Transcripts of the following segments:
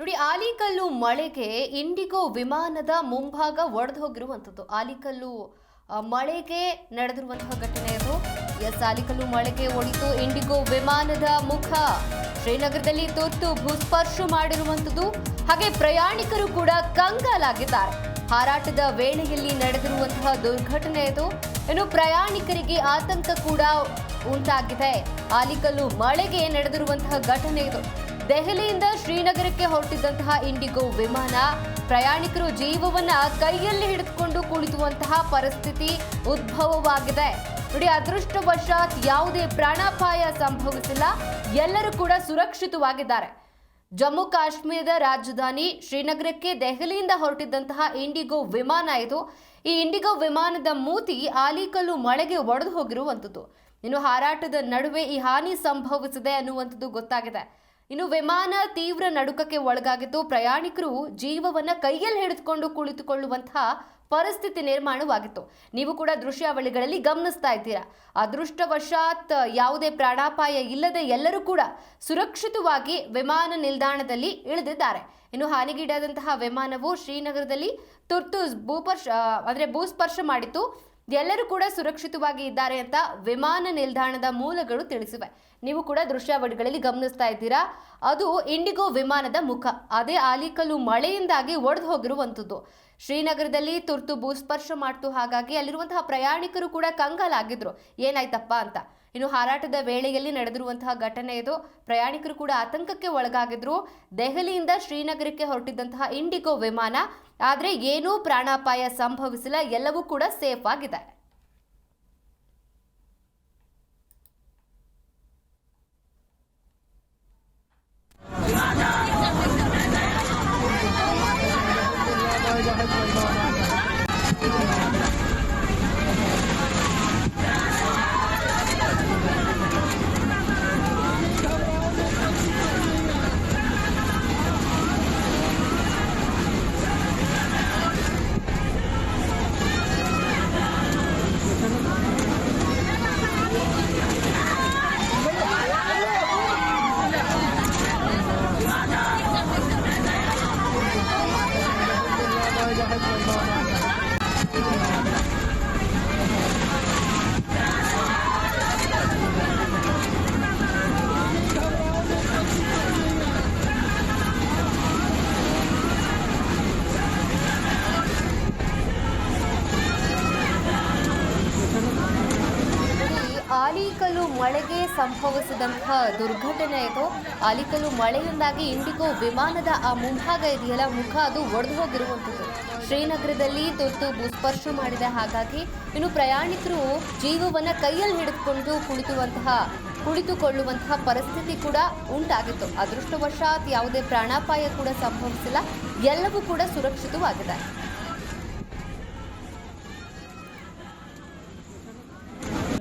ನೋಡಿ, ಆಲಿಕಲ್ಲು ಮಳೆಗೆ ಇಂಡಿಗೋ ವಿಮಾನದ ಮುಂಭಾಗ ಒಡೆದು ಹೋಗಿರುವಂಥದ್ದು. ಆಲಿಕಲ್ಲು ಮಳೆಗೆ ನಡೆದಿರುವಂತಹ ಘಟನೆ ಅದು. ಎಸ್, ಆಲಿಕಲ್ಲು ಮಳೆಗೆ ಒಡಿತು ಇಂಡಿಗೋ ವಿಮಾನದ ಮುಖ ಶ್ರೀನಗರದಲ್ಲಿ ತುರ್ತು ಭೂಸ್ಪರ್ಶ ಮಾಡಿರುವಂಥದ್ದು. ಹಾಗೆ ಪ್ರಯಾಣಿಕರು ಕೂಡ ಕಂಗಾಲಾಗಿದ್ದಾರೆ. ಹಾರಾಟದ ವೇಳೆಯಲ್ಲಿ ನಡೆದಿರುವಂತಹ ದುರ್ಘಟನೆ ಇದು ಇನ್ನು ಪ್ರಯಾಣಿಕರಿಗೆ ಆತಂಕ ಕೂಡ ಉಂಟಾಗಿದೆ. ಆಲಿಕಲ್ಲು ಮಳೆಗೆ ನಡೆದಿರುವಂತಹ ಘಟನೆ ಇದು. ದೆಹಲಿಯಿಂದ ಶ್ರೀನಗರಕ್ಕೆ ಹೊರಟಿದ್ದಂತಹ ಇಂಡಿಗೋ ವಿಮಾನ, ಪ್ರಯಾಣಿಕರು ಜೀವವನ್ನ ಕೈಯಲ್ಲಿ ಹಿಡಿದುಕೊಂಡು ಕುಳಿತುವಂತಹ ಪರಿಸ್ಥಿತಿ ಉದ್ಭವವಾಗಿದೆ. ನೋಡಿ, ಅದೃಷ್ಟವಶಾತ್ ಯಾವುದೇ ಪ್ರಾಣಾಪಾಯ ಸಂಭವಿಸಿಲ್ಲ. ಎಲ್ಲರೂ ಕೂಡ ಸುರಕ್ಷಿತವಾಗಿದ್ದಾರೆ. ಜಮ್ಮು ಕಾಶ್ಮೀರದ ರಾಜಧಾನಿ ಶ್ರೀನಗರಕ್ಕೆ ದೆಹಲಿಯಿಂದ ಹೊರಟಿದ್ದಂತಹ ಇಂಡಿಗೋ ವಿಮಾನ ಇದು. ಈ ಇಂಡಿಗೋ ವಿಮಾನದ ಮೂತಿ ಆಲಿಕಲ್ಲು ಮಳೆಗೆ ಒಡೆದು ಹೋಗಿರುವಂಥದ್ದು. ಇನ್ನು ಹಾರಾಟದ ನಡುವೆ ಈ ಹಾನಿ ಸಂಭವಿಸಿದೆ ಅನ್ನುವಂಥದ್ದು ಗೊತ್ತಾಗಿದೆ. ಇನ್ನು ವಿಮಾನ ತೀವ್ರ ನಡುಕಕ್ಕೆ ಒಳಗಾಗಿದ್ದು ಪ್ರಯಾಣಿಕರು ಜೀವವನ್ನ ಕೈಯಲ್ಲಿ ಹಿಡಿದುಕೊಂಡು ಕುಳಿತುಕೊಳ್ಳುವಂತಹ ಪರಿಸ್ಥಿತಿ ನಿರ್ಮಾಣವಾಗಿತ್ತು. ನೀವು ಕೂಡ ದೃಶ್ಯಾವಳಿಗಳಲ್ಲಿ ಗಮನಿಸ್ತಾ ಇದ್ದೀರಾ. ಅದೃಷ್ಟವಶಾತ್ ಯಾವುದೇ ಪ್ರಾಣಾಪಾಯ ಇಲ್ಲದೆ ಎಲ್ಲರೂ ಕೂಡ ಸುರಕ್ಷಿತವಾಗಿ ವಿಮಾನ ನಿಲ್ದಾಣದಲ್ಲಿ ಇಳಿದಿದ್ದಾರೆ. ಇನ್ನು ಹಾನಿಗೀಡಾದಂತಹ ವಿಮಾನವು ಶ್ರೀನಗರದಲ್ಲಿ ತುರ್ತು ಭೂಪರ್ಶ ಅಂದರೆ ಭೂಸ್ಪರ್ಶ ಮಾಡಿತ್ತು. ಎಲ್ಲರೂ ಕೂಡ ಸುರಕ್ಷಿತವಾಗಿ ಇದ್ದಾರೆ ಅಂತ ವಿಮಾನ ನಿಲ್ದಾಣದ ಮೂಲಗಳು ತಿಳಿಸಿವೆ. ನೀವು ಕೂಡ ದೃಶ್ಯಾವಳಿಗಳಲ್ಲಿ ಗಮನಿಸ್ತಾ ಇದ್ದೀರಾ? ಅದು ಇಂಡಿಗೋ ವಿಮಾನದ ಮುಖ. ಅದೇ ಆಲಿಕಲ್ಲು ಮಳೆಯಿಂದಾಗಿ ಒಡೆದು ಹೋಗಿರುವಂಥದ್ದು. ಶ್ರೀನಗರದಲ್ಲಿ ತುರ್ತು ಭೂಸ್ಪರ್ಶ ಮಾಡ್ತು ಹಾಗಾಗಿ ಅಲ್ಲಿರುವಂತಹ ಪ್ರಯಾಣಿಕರು ಕೂಡ ಕಂಗಾಲಾಗಿದ್ರು. ಏನಾಯ್ತಪ್ಪ ಅಂತ. ಇನ್ನು ಹಾರಾಟದ ವೇಳೆಯಲ್ಲಿ ನಡೆದಿರುವಂತಹ ಘಟನೆ ಇದು. ಪ್ರಯಾಣಿಕರು ಕೂಡ ಆತಂಕಕ್ಕೆ ಒಳಗಾಗಿದ್ರು. ದೆಹಲಿಯಿಂದ ಶ್ರೀನಗರಕ್ಕೆ ಹೊರಟಿದ್ದಂತಹ ಇಂಡಿಗೋ ವಿಮಾನ, ಆದರೆ ಏನೂ ಪ್ರಾಣಾಪಾಯ ಸಂಭವಿಸಿಲ್ಲ. ಎಲ್ಲವೂ ಕೂಡ ಸೇಫ್ ಆಗಿದೆ. ಮಳೆಗೆ ಸಂಭವಿಸಿದಂತಹ ದುರ್ಘಟನೆ ಇದು. ಅಲಿಕಲು ಮಳೆಯಿಂದಾಗಿ ಇಂಡಿಗೋ ವಿಮಾನದ ಆ ಮುಂಭಾಗ ಇದೆಯಲ್ಲ ಮುಖ ಅದು ಒಡೆದು ಹೋಗಿರುವಂಥದ್ದು. ಶ್ರೀನಗರದಲ್ಲಿ ತುರ್ತು ಭೂಸ್ಪರ್ಶ ಮಾಡಿದೆ. ಹಾಗಾಗಿ ಇನ್ನು ಪ್ರಯಾಣಿಕರು ಜೀವವನ್ನ ಕೈಯಲ್ಲಿ ಹಿಡಿದುಕೊಂಡು ಕುಳಿತುವಂತಹ, ಕುಳಿತುಕೊಳ್ಳುವಂತಹ ಪರಿಸ್ಥಿತಿ ಕೂಡ ಉಂಟಾಗಿತ್ತು. ಅದೃಷ್ಟವಶಾತ್ ಯಾವುದೇ ಪ್ರಾಣಾಪಾಯ ಕೂಡ ಸಂಭವಿಸಿಲ್ಲ. ಎಲ್ಲವೂ ಕೂಡ ಸುರಕ್ಷಿತವಾಗಿದೆ.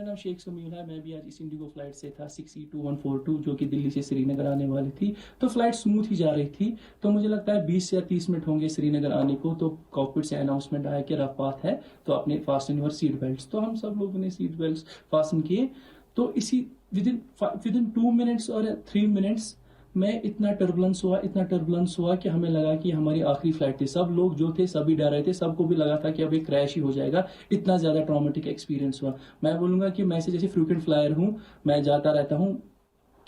नाम शेख समीर है, मैं भी आज इस इंडिगो फ़्लाइट से था six two one four two जो कि दिल्ली से श्रीनगर आने वाली थी। तो फ़्लाइट स्मूथ ही जा रही थी। तो मुझे लगता है 20 या 30 मिनट होंगे श्रीनगर आने को तो कॉकपिट से अनाउंसमेंट आया कि रफ पाथ है तो अपने फास्टन योर सीट बेल्ट तो हम सब लोगों ने सीट बेल्ट फास्टन किए। तो इसी within within two minutes और थ्री मिनट्स में इतना टर्बुलेंस हुआ, इतना टर्बुलेंस हुआ कि हमें लगा कि हमारी आखिरी फ़्लाइट थी। सब लोग जो थे सभी डर रहे थे, सबको भी लगा था कि अब एक क्रैश ही हो जाएगा। इतना ज़्यादा ट्रॉमेटिक एक्सपीरियंस हुआ। मैं बोलूँगा कि मैं से जैसे फ्रिक्वेंट फ्लायर हूँ, मैं जाता रहता हूँ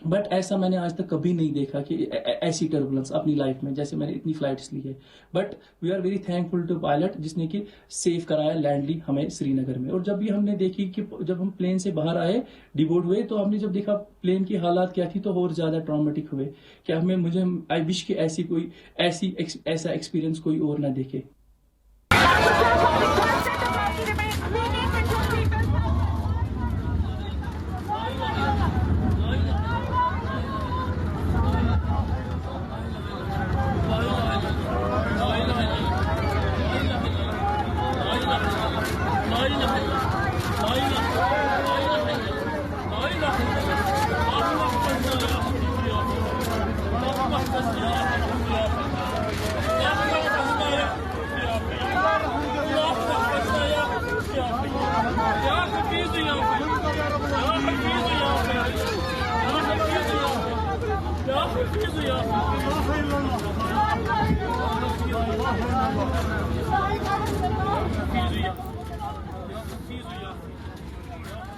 बट ऐसा मैंने आज तक कभी नहीं देखा कि ऐसी टर्बुलेंस अपनी लाइफ में, जैसे मैंने इतनी फ्लाइट्स ली है। But we are very thankful to pilot जिसने कि सेव कराया लैंडली हमें श्रीनगर में। और जब भी हमने देखी कि जब हम प्लेन से बाहर आए डिबोर्ड हुए तो हमने जब देखा प्लेन की हालात क्या थी तो और ज़्यादा ट्रामेटिक हुए। कि हमें, मुझे आई विश कि ऐसी कोई, ऐसी ऐसा एक्सपीरियंस कोई और ना देखे।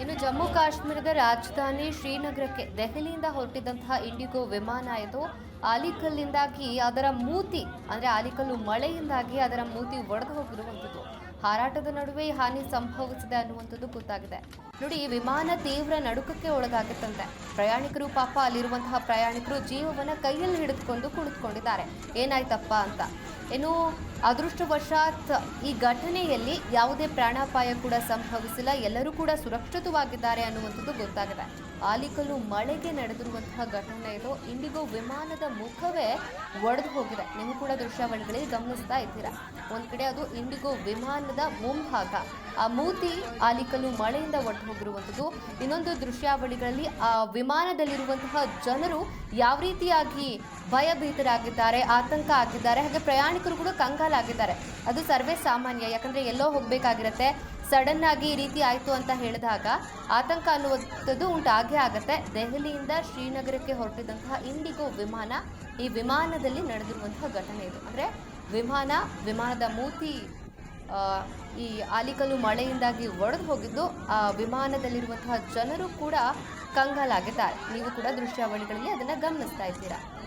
ಇನ್ನು ಜಮ್ಮು ಕಾಶ್ಮೀರದ ರಾಜಧಾನಿ ಶ್ರೀನಗರಕ್ಕೆ ದೆಹಲಿಯಿಂದ ಹೊರಟಿದ್ದಂತಹ ಇಂಡಿಗೋ ವಿಮಾನ ಇದು ಆಲಿಕಲ್ಲಿಂದಾಗಿ ಅದರ ಮೂತಿ, ಅಂದರೆ ಆಲಿಕಲ್ಲು ಮಳೆಯಿಂದಾಗಿ ಅದರ ಮೂತಿ ಒಡೆದು ಹೋಗಿರುವಂಥದ್ದು. ಹಾರಾಟದ ನಡುವೆ ಹಾನಿ ಸಂಭವಿಸಿದೆ ಅನ್ನುವಂಥದ್ದು ಗೊತ್ತಾಗಿದೆ. ನೋಡಿ, ಈ ವಿಮಾನ ತೀವ್ರ ನಡುಕಕ್ಕೆ ಒಳಗಾಗುತ್ತಂತೆ. ಪ್ರಯಾಣಿಕರು ಪಾಪ ಅಲ್ಲಿರುವಂತಹ ಪ್ರಯಾಣಿಕರು ಜೀವವನ್ನ ಕೈಯಲ್ಲಿ ಹಿಡಿದುಕೊಂಡು ಕುಳಿತುಕೊಂಡಿದ್ದಾರೆ. ಏನಾಯ್ತಪ್ಪ ಅಂತ. ಇನ್ನು ಅದೃಷ್ಟವಶಾತ್ ಈ ಘಟನೆಯಲ್ಲಿ ಯಾವುದೇ ಪ್ರಾಣಾಪಾಯ ಕೂಡ ಸಂಭವಿಸಿಲ್ಲ. ಎಲ್ಲರೂ ಕೂಡ ಸುರಕ್ಷಿತವಾಗಿದ್ದಾರೆ ಅನ್ನುವಂಥದ್ದು ಗೊತ್ತಾಗಿದೆ. ಆಲಿಕಲ್ಲು ಮಳೆಗೆ ನಡೆದಿರುವಂತಹ ಘಟನೆ ಇದು. ಇಂಡಿಗೋ ವಿಮಾನದ ಮುಖವೇ ಒಡೆದು ಹೋಗಿದೆ. ನೀವು ಕೂಡ ದೃಶ್ಯಾವಳಿಗಳಲ್ಲಿ ಗಮನಿಸ್ತಾ ಇದ್ದೀರಾ. ಒಂದು ಕಡೆ ಅದು ಇಂಡಿಗೋ ವಿಮಾನದ ಮುಂಭಾಗ. ಆ ಮೂತಿ ಆಲಿಕಲ್ಲು ಮಳೆಯಿಂದ ಒಟ್ಟು ಹೋಗಿರುವಂಥದ್ದು ಇನ್ನೊಂದು ದೃಶ್ಯಾವಳಿಗಳಲ್ಲಿ ಆ ವಿಮಾನದಲ್ಲಿರುವಂತಹ ಜನರು ಯಾವ ರೀತಿಯಾಗಿ ಭಯಭೀತರಾಗಿದ್ದಾರೆ, ಆತಂಕ ಆಗಿದ್ದಾರೆ, ಹಾಗೆ ಪ್ರಯಾಣಿಕರು ಕೂಡ ಕಂಗಾಲಾಗಿದ್ದಾರೆ. ಅದು ಸರ್ವೇ ಸಾಮಾನ್ಯ, ಯಾಕಂದ್ರೆ ಎಲ್ಲೋ ಹೋಗ್ಬೇಕಾಗಿರತ್ತೆ. ಸಡನ್ ಆಗಿ ಈ ರೀತಿ ಆಯ್ತು ಅಂತ ಹೇಳಿದಾಗ ಆತಂಕ ಅನ್ನುವಂಥದ್ದು ಉಂಟಾಗೇ ಆಗತ್ತೆ. ದೆಹಲಿಯಿಂದ ಶ್ರೀನಗರಕ್ಕೆ ಹೊರಟಿದಂತಹ ಇಂಡಿಗೋ ವಿಮಾನ ಈ ವಿಮಾನದಲ್ಲಿ ನಡೆದಿರುವಂತಹ ಘಟನೆ ಇದು. ಅಂದ್ರೆ ವಿಮಾನ, ವಿಮಾನದ ಮೂತಿ ಈ ಆಲಿಕಲ್ಲು ಮಳೆಯಿಂದಾಗಿ ಒಡೆದು ಹೋಗಿದ್ದು, ಆ, ವಿಮಾನದಲ್ಲಿರುವಂತಹ ಜನರು ಕೂಡ ಕಂಗಾಲಾಗಿದ್ದಾರೆ. ನೀವು ಕೂಡ ದೃಶ್ಯಾವಳಿಗಳಲ್ಲಿ ಅದನ್ನ ಗಮನಿಸ್ತಾ ಇದ್ದೀರಾ?